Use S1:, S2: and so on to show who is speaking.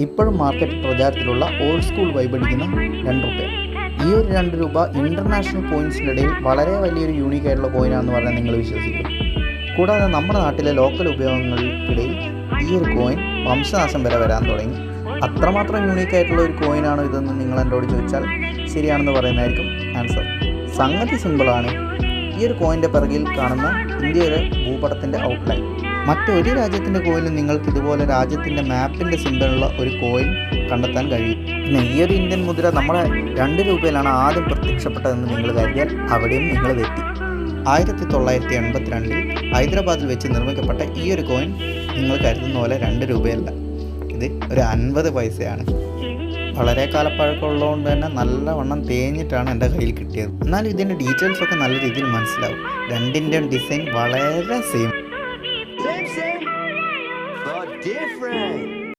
S1: ഇപ്പോഴും മാർക്കറ്റ് പ്രചാരത്തിലുള്ള old school വൈബടിക്കുന്ന രണ്ട് രൂപ ഈ ഒരു രണ്ട് രൂപ ഇന്റർനാഷണൽ കോയിൻസിന്റെ ഇടയിൽ വളരെ വലിയൊരു യൂണീക്ക് ആയിട്ടുള്ള കോയിനാണെന്ന് പറഞ്ഞാൽ നിങ്ങൾ വിശ്വസിക്കും. കൂടാതെ നമ്മുടെ നാട്ടിലെ ലോക്കൽ ഉപയോഗങ്ങൾക്കിടയിൽ ഈ ഒരു കോയിൻ വംശനാശം വരെ വരാൻ തുടങ്ങി. അത്രമാത്രം യൂണീക്ക് ആയിട്ടുള്ള ഒരു കോയിനാണോ ഇതെന്ന് നിങ്ങൾ എന്നോട് ചോദിച്ചാൽ ശരിയാണെന്ന് പറയുന്നതായിരിക്കും ആൻസർ സംഗതി സിമ്പിളാണ് ഈ ഒരു കോയിന്റെ പിറകിൽ കാണുന്ന ഇന്ത്യയുടെ ഭൂപടത്തിന്റെ ഔട്ട്ലൈൻ മറ്റൊരു രാജ്യത്തിന്റെ കോയിലും നിങ്ങൾക്ക് ഇതുപോലെ രാജ്യത്തിന്റെ മാപ്പിന്റെ സിംബലുള്ള ഒരു കോയിൻ കണ്ടെത്താൻ കഴിയും. പിന്നെ ഈ ഒരു ഇന്ത്യൻ മുദ്ര നമ്മുടെ രണ്ട് രൂപയിലാണ് ആദ്യം പ്രത്യക്ഷപ്പെട്ടതെന്ന് നിങ്ങൾ കരുതിയാൽ അവിടെയും നിങ്ങൾ തെറ്റി. ആയിരത്തി തൊള്ളായിരത്തി എൺപത്തിരണ്ടിൽ ഹൈദരാബാദിൽ വെച്ച് നിർമ്മിക്കപ്പെട്ട ഈ ഒരു കോയിൻ നിങ്ങൾ കരുതുന്ന പോലെ രണ്ട് രൂപയല്ല. ഇത് ഒരു അൻപത് പൈസയാണ്. വളരെ കാലപ്പഴക്കമുള്ളതുകൊണ്ട് തന്നെ നല്ലവണ്ണം തേഞ്ഞിട്ടാണ് എന്റെ കയ്യിൽ കിട്ടിയത്. എന്നാലും ഇതിന്റെ ഡീറ്റെയിൽസ് ഒക്കെ നല്ല രീതിയിൽ മനസ്സിലാവും. രണ്ടിന്റെയും ഡിസൈൻ വളരെ സെയിം different.